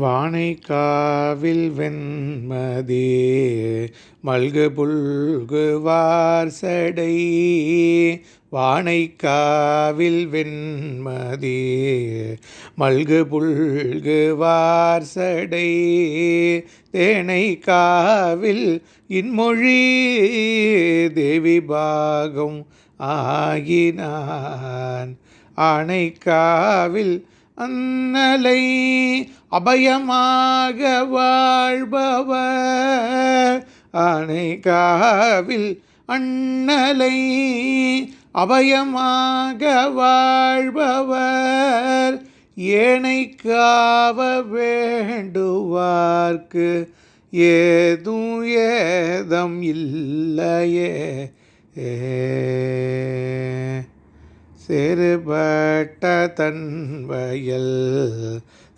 வானைக்காவில் வெண்மதி மல்கு சடை வார்சடை. வானைக்காவில் வெண்மதி மல்கு புல்கு வார்சடை. தேனைக்காவில் இன்மொழி தேவி பாகம் ஆகினான். ஆனைக்காவில் அன்னலை அபயமாக வாழ்பவர். அணைகாவில் அண்ணலை அபயமாக வாழ்பவர். ஏனை காவ வேண்டுவார்க்கு ஏதும் ஏதம் இல்லையே. ஏ சேறுபட்ட தன்வயல்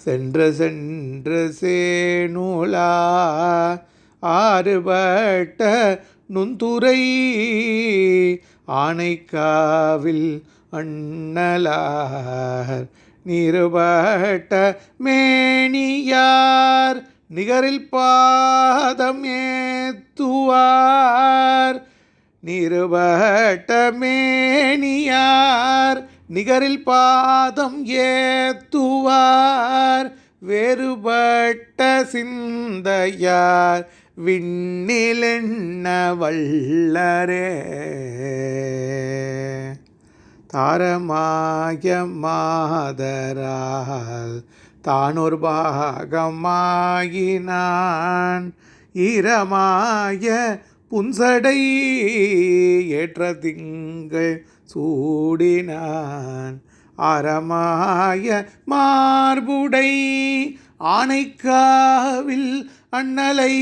சென்று சென்று சேனூலா ஆறுபட்ட நுந்துரை ஆனைக்காவில் அண்ணலார் நிறுபட்ட மேனியார் நிகரில் பாதம் ஏத்துவார். நிறுவட்டமேனியார் நிகரில் பாதம் ஏத்துவார். வேறுபட்ட சிந்தையார் விண்ணிலென்ன வல்லரே. தாரமாய மாதரால் தானொரு பாகமாயினான். ஈரமாய புன்சடை ஏற்ற திங்கள் சூடினான். அறமாய மார்புடை ஆனைக்காவில் அண்ணலை.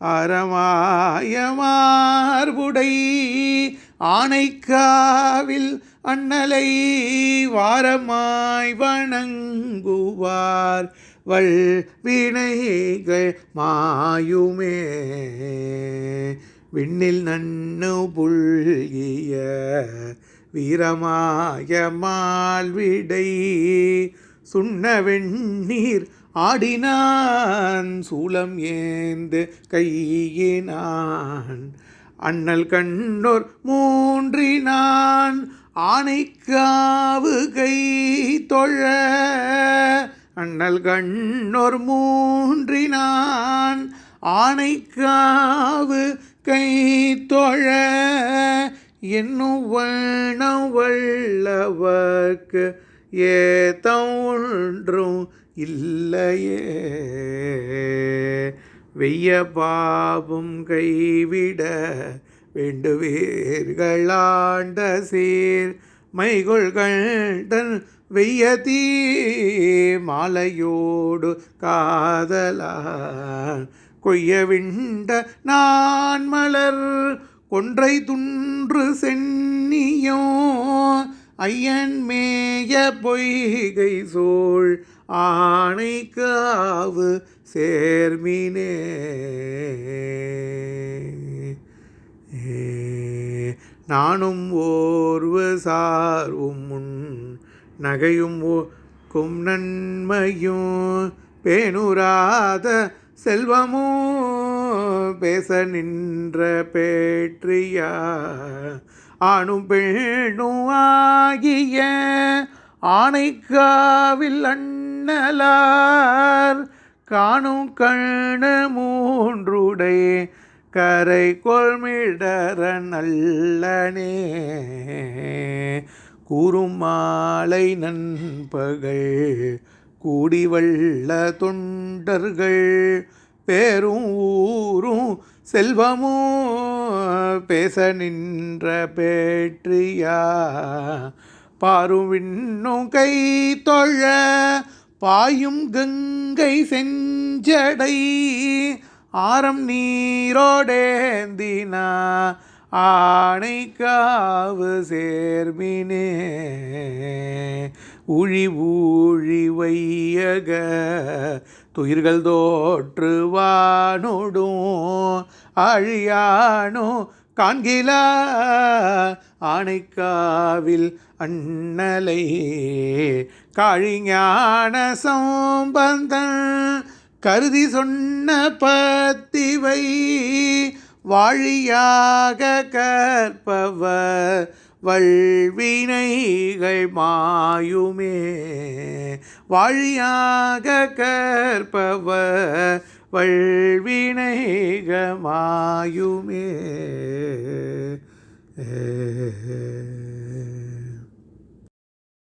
அறமாய மார்புடை ஆனைக்காவில் அண்ணலை வாரமாய் வணங்குவார். வள் வினைகள் மாயுமே. விண்ணில் நன்னு புல்கிய வீரமாய மால்விடை. சுண்ண வெண்ணீர் ஆடினான் சூலம் ஏந்து கையினான். அண்ணல் கண்ணோர் மூன்றினான். ஆனைக்காவு கை தொழ அண்ணல் கண்ணொர் மூன்றினான். ஆனைக்காவு கை தொழ என்னும் வண்ணம் வல்லவர்க்கு ஏத்தம் ஒன்றும் இல்லையே. வெய்ய பாவம் கைவிட வேண்டுவீர்களாண்ட சீர் மைகொள்கண்டன் வெய்ய தீ மாலையோடு காதலான். கொய்ய விண்ட நான் மலர் கொன்றை துன்று சென்னியோ ஐயன் மேய பொய்கை சோழ் ஆணைக்காவு சேர்மினே. நானும் ஓர்வ சார்வும் முன் நகையும் ஓக்கும் நன்மையும் பேணுராத செல்வமோ பேச நின்ற பேற்றியா? ஆணும் பெண்ணும் ஆகிய ஆனைக்காவில் அண்ணலார் காணும் கண்ணு மூன்றுடைய கரை கொள்மிடர நல்லனே. கூறும் மாலை கூடிவள்ள தொண்டர்கள் பேரும் ஊரும் செல்வமும் பேச நின்ற பேற்றியா பாரும் கை தொழ பாயும் கங்கை செஞ்சடை. ஆரம் நீரோடேந்தினா ஆணைக்காவு சேர்மினே. ஊழி ஊழி வையக துயிர்கள் தோற்றுவானுடும் அழியானோ காண்கிலா ஆணைக்காவில் அண்ணலை. காழிஞான சம்பந்தன் கருதி சொன்ன பத்திவை வாழியாக கற்பவர் வல்வினைகள் மாயுமே. வாழியாக கற்பவர் வல்வினைக மாயுமே.